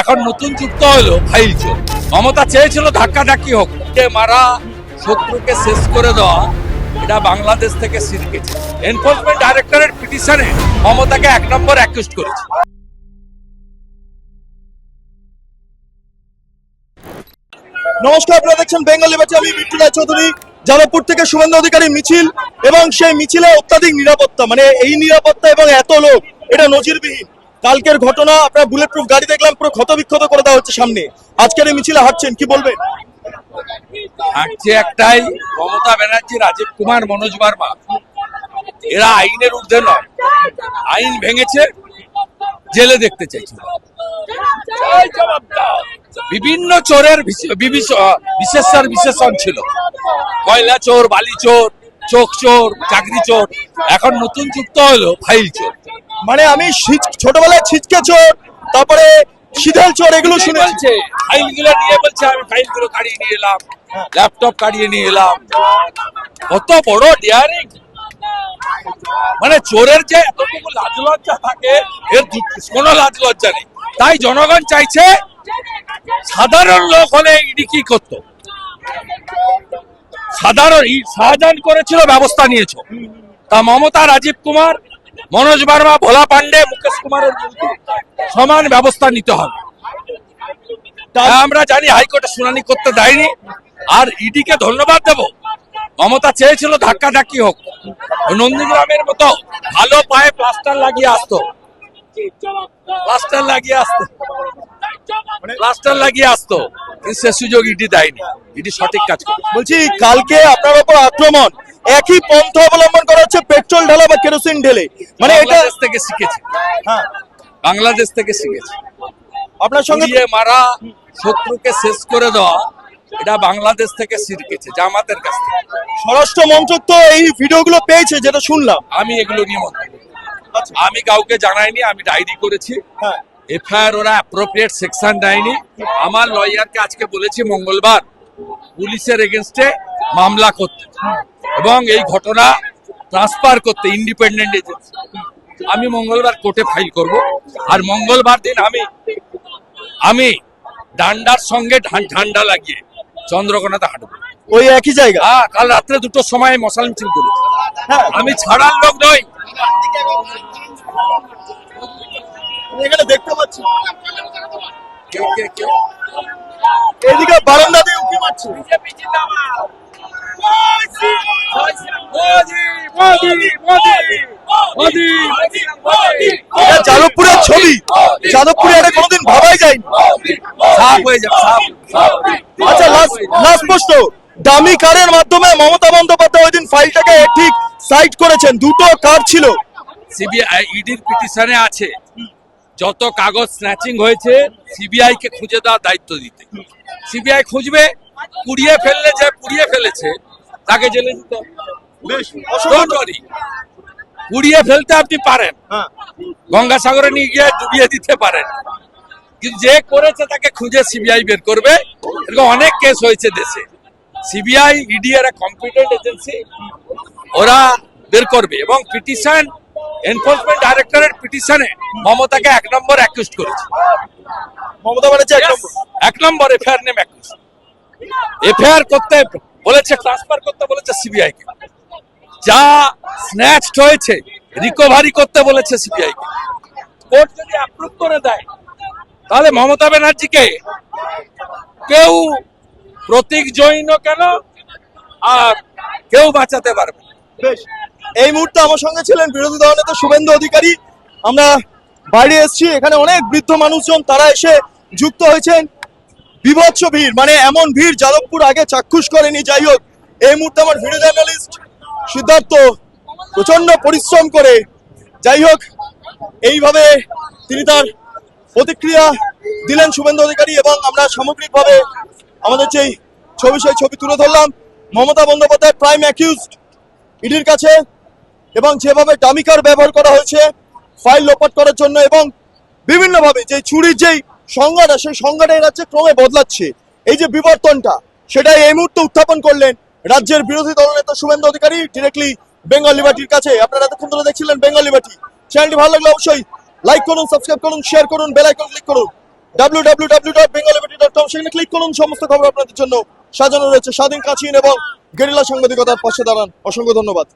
এখন নতুন যুক্ত হলো ফাইল চোর। মমতা চেয়েছিল ধাক্কা ধাক্কি হোক মারা, শত্রুকে শেষ করে দেওয়া, এটা বাংলাদেশ থেকে শিরকেছে এনফোর্সমেন্ট ডাইরেক্টরের পিটিশনে মমতাকে এক নম্বর অ্যাকিউজ করেছে। নমস্কার, আপনারা দেখছেন বেঙ্গলি বাচ্চা আমি বিট্টু রায় চৌধুরী, যাদবপুর থেকে শুভেন্দু অধিকারী মিছিল, এবং সেই মিছিলে অত্যাধিক নিরাপত্তা মানে এই নিরাপত্তা এবং এত লোক, এটা নজিরবিহীন। কালকের ঘটনা, আপনার বুলেট প্রুফ গাড়ি দেখলাম, পুরো ক্ষতবিক্ষত করে দেওয়া হচ্ছে সামনে। আজকের এই মিছিলে হাঁটছেন, কি বলবেন? হাঁটছে একটাই, মমতা ব্যানার্জি, রাজীব কুমার, মনোজ বার্মা। এরা আইনের ঊর্ধ্বে নয়। আইন ভেঙেছে, জেলে দেখতে চাইছে। বিভিন্ন চোরের বিশেষার বিশেষণ ছিল। কয়লা চোর, বালি চোর, চোখ চোর, চাকরি চোর। এখন নতুন যুক্ত হলো ফাইল চোর। মানে আমি ছোটবেলায় ছিচকে চোর তারপরে সিধেল চোর এগুলো শুনে শুনেছি। ফাইলগুলো নিয়ে বলছে আমি ফাইলগুলো কাড়িয়ে নিয়ে এলাম ল্যাপটপ কাড়িয়ে নিয়ে এলাম। কত বড় ডিয়ারিং মানে চোরের যে এতটুকু লাজ লজ্জা থাকে এর কোনো লাজ লজ্জা নেই। তাই জনগণ চাইছে সাধারণ লোক হলে ইডি কি করতো? সাধারণ শাহজাহান করেছিল ব্যবস্থা নিয়েছো। তা মমতা রাজীব কুমার মনোজ বার্মা, ভোলা পান্ডে মুকেশ কুমারের সমান ব্যবস্থা নিতে হবে। আমরা জানি হাইকোর্টে শুনানি করতে দেয়নি। আর ইডি কে ধন্যবাদ দেব। মমতা চেয়েছিল ধাক্কা ধাক্কি হোক। নন্দীগ্রামের মতো ভালো পায়ে প্লাস্টার লাগিয়ে আসতো। প্লাস্টার লাগিয়ে আসতো। প্লাস্টার লাগিয়ে আসতো। সে সুযোগ ইডি দেয়নি। ইডি সঠিক কাজ বলছি, কালকে আপনার উপর আক্রমণ। একই পন্থা অবলম্বন করা হচ্ছে পেট্রোল ঢালা বা কেরোসিন ঢেলে। মানে এটা থেকে শিখেছে। হ্যাঁ। বাংলাদেশ থেকে শিখেছে। আপনার সঙ্গে মারা শত্রুকে শেষ করে দেওয়া এটা বাংলাদেশ থেকে শিখেছে জামাতের কাছ থেকে। স্বরাষ্ট্র মন্ত্রক তো এই ভিডিওগুলো পেয়েছে যেটা শুনলাম। আমি এগুলো নিয়ে মন্তব্য না। আমি কাউকে জানাইনি আমি ডায়েরি করেছি। হ্যাঁ। এফআইআর ওরা অ্যাপ্রোপ্রিয়েট সেকশন দেয়নি। আমার লয়ারকে আজকে বলেছি মঙ্গলবার পুলিশের এগেনস্টে মামলা করতে। এবং এই ঘটনা ট্রান্সফার করতে ইন্ডিপেন্ডেন্ট এজেন্সি আমি মঙ্গলবার কোর্টে ফাইল করব। আর মঙ্গলবার দিন আমি আমি ডান্ডার সঙ্গে ঝান্ডা লাগিয়ে চন্দ্রকোনাতে হাঁটবো। ওই একই জায়গা? হ্যাঁ কাল রাত্রে দুটোর সময় মশাল মিছিল করে। হ্যাঁ। আমি ছাড়ার লোক নই। এখানে দেখতে পাচ্ছি। এদিকে বারান্দা দিয়ে উঁকি মারছে এটা যাদবপুরের ছবি। যাদবপুরে এটা কোনোদিন ভাবাই যায়নি। হয়ে যাবে আচ্ছা লাস্ট লাস্ট প্রশ্ন। দামি কারের মাধ্যমে মমতা বন্দ্যোপাধ্যায় ওই দিন ফাইলটাকে ঠিক সাইড করেছেন। দুটো কার ছিল? সিবিআই ইডির পিটিশনে আছে। যত কাগজ স্ন্যাচিং হয়েছে সিবিআই কে খুঁজে দেওয়ার দায়িত্ব দিতে। সিবিআই খুঁজবে পুড়িয়ে ফেললে যে পুড়িয়ে ফেলেছে তাকে জেলে দিতে পুড়িয়ে ফেলতে আপনি পারেন। হ্যাঁ। গঙ্গাসাগরে নিয়ে গিয়ে ডুবিয়ে দিতে পারেন। কিন্তু যে করেছে তাকে খুঁজে সিবিআই বের করবে। এরকম অনেক কেস হয়েছে দেশে। সিবিআই ইডি এর কম্পিটেন্ট এজেন্সি ওরা বের করবে এবং পিটিশন এনফোর্সমেন্ট ডাইরেক্টরের পিটিশনে মমতাকে এক নম্বর অ্যাকিউজ করেছে। মমতা ব্যানার্জি এক নম্বর। এক নম্বর এফআইআর নেম অ্যাকিউজ এফআইআর করতে বলেছে ট্রান্সফার করতে বলেছে সিবিআই কে যা স্ন্যাচড হয়েছে রিকভারি করতে বলেছে সিবিআই কোর্ট যদি অ্যাপ্রুভ করে দেয়, তাহলে মমতা ব্যানার্জিকে কেউ প্রতীক জৈন কেন? আর কেউ বাঁচাতে পারবে। বেশ, এই মুহূর্তে আমার সঙ্গে ছিলেন বিরোধী দল নেতা শুভেন্দু অধিকারী। আমরা বাইরে এসেছি, এখানে অনেক বৃদ্ধ মানুষজন, তারা এসে যুক্ত হয়েছেন। বিভৎস ভিড় মানে এমন ভিড় যাদবপুর আগে চাক্ষুষ করেনি। যাই হোক, এই মুহূর্তে আমার ভিডিও জার্নালিস্ট সিদ্ধার্থ প্রচণ্ড পরিশ্রম করে, যাই হোক, এইভাবে তিনি তার প্রতিক্রিয়া দিলেন শুভেন্দু অধিকারী এবং আমরা সামগ্রিকভাবে আমাদের যেই ছবি, সেই ছবি তুলে ধরলাম, মমতা বন্দ্যোপাধ্যায় প্রাইম অ্যাকিউজড ইডির কাছে, এবং যেভাবে ডামিকার ব্যবহার করা হয়েছে ফাইল লোপাট করার জন্য এবং বিভিন্নভাবে যে চুরির যেই সংজ্ঞাটা, সেই সংজ্ঞাটা রাজ্যে ক্রমে বদলাচ্ছে। এই যে বিবর্তনটা, সেটাই এই মুহূর্তে উত্থাপন করলেন রাজ্যের বিরোধী দলনেতা শুভেন্দু অধিকারী ডিরেক্টলি বেঙ্গল লিবার্টির কাছে। আপনারা এতক্ষণ ধরে দেখছিলেন বেঙ্গল লিবার্টি চ্যানেলটি ভালো লাগলে অবশ্যই লাইক করুন সাবস্ক্রাইব করুন শেয়ার করুন বেল আইকন ক্লিক করুন। ডাব্লিউ ডাব্লিউ ডাব্লিউ বেঙ্গল সেখানে ক্লিক করুন, সমস্ত খবর আপনাদের জন্য সাজানো রয়েছে। স্বাধীন কাছিন এবং গেরিলা সাংবাদিকতার পাশে দাঁড়ান। অসংখ্য ধন্যবাদ।